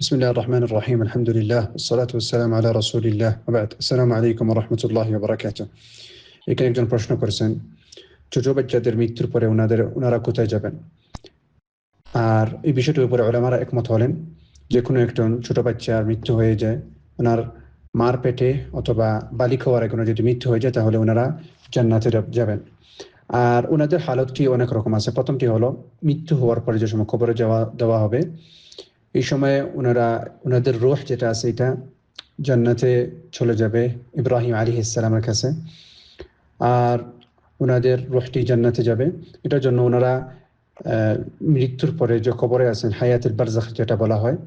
بسم الله الرحمن الرحيم الحمد لله والصلاة والسلام على رسول الله وبعد السلام عليكم ورحمة الله وبركاته এখানে একজন প্রশ্ন করেছেন ছোট বাচ্চাদের মৃত্যুর পরে ওনাদের ওনারা কোথায় যাবেন আর এই বিষয়টির উপরে ওলামারা একমত হলেন যে কোনো একজন ছোট বাচ্চার মৃত্যু হয়ে যায় ওনার মার পেটে অথবা বালিক হওয়ার আগে ওনার যদি মৃত্যু হয়ে যায় তাহলে ওনারা জান্নাতে যাব- যাবেন আর ওনাদের হালতটি অনেক রকম আছে প্রথমটি হলো মৃত্যু হওয়ার পরে যে সময় কবরে যাওয়া দেওয়া হবে এই সময়ে ওনারা ওনাদের রোহ যেটা আছে এটা জান্নাতে চলে যাবে ইব্রাহিম আলী ইসলামের কাছে। আর ওনাদের রোহটি জান্নাতে যাবে। এটার জন্য ওনারা মৃত্যুর পরে যে কবরে আছেন হায়াতের বারজাখ যেটা বলা হয়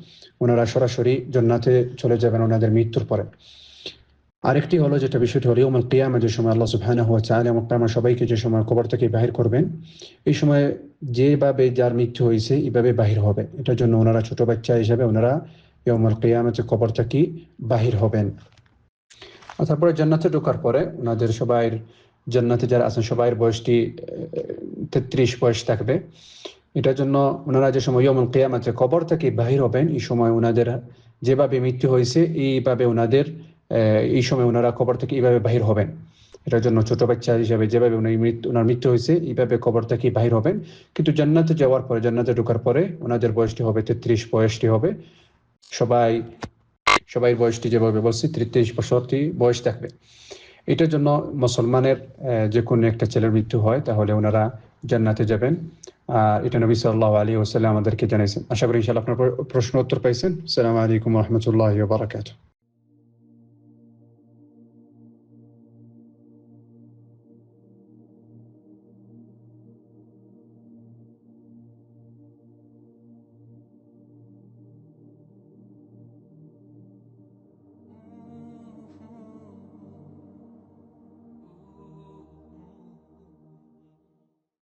ওনারা সরাসরি জান্নাতে চলে যাবেন ওনাদের মৃত্যুর পরে। আরেকটি হলো যেটা বিষয়টি হলো ইয়ুমুল কিয়ামা, যে সময় আল্লাহ সুবহানাহু ওয়া তাআলা এবং কিয়ামা সবাইকে যে সময় কবর থেকে বাহির করবেন, এই সময় যেভাবে যার মৃত্যু হয়েছে, এইভাবে বাহির হবে। এটার জন্য ওনারা ছোট বাচ্চা হিসেবে ওনারা ইয়ুমুল কিয়ামাতে কবর থেকে বাহির হবেন। তারপরে জান্নাতে ঢোকার পরে ওনাদের সবাই জান্নাতে যারা আছেন, সবাইয়ের বয়সটি তেত্রিশ বয়স থাকবে। এটার জন্য ওনারা যে সময় ইয়মুল কিয়ামাতে কবর থেকে বাহির হবেন, এই সময় ওনাদের যেভাবে মৃত্যু হয়েছে, এইভাবে ওনাদের এই সময় ওনারা কবর থেকে এইভাবে বাহির হবেন। এটার জন্য ছোট বাচ্চা হিসাবে যেভাবে উনি মৃত্যু ওনার মৃত্যু হয়েছে, এইভাবে কবর থেকে বাহির হবেন। কিন্তু জান্নাতে যাওয়ার পরে, জান্নাতে ঢোকার পরে ওনাদের বয়সটি হবে তেত্রিশ, বয়সটি হবে। সবাই সবাই বয়সটি যেভাবে বলছি, তেত্রিশ বছরটি বয়স থাকবে। এটার জন্য মুসলমানের যে কোনো একটা ছেলের মৃত্যু হয়, তাহলে ওনারা জান্নাতে যাবেন। আর এটা নবী সাল্লাহ আলী ওসাল্লাম আমাদেরকে জানিয়েছেন। আশা করি ইনশাল্লাহ আপনার প্রশ্ন উত্তর পাইছেন। সালাম আলাইকুম রহমতুল্লাহ বারাকাতুহ।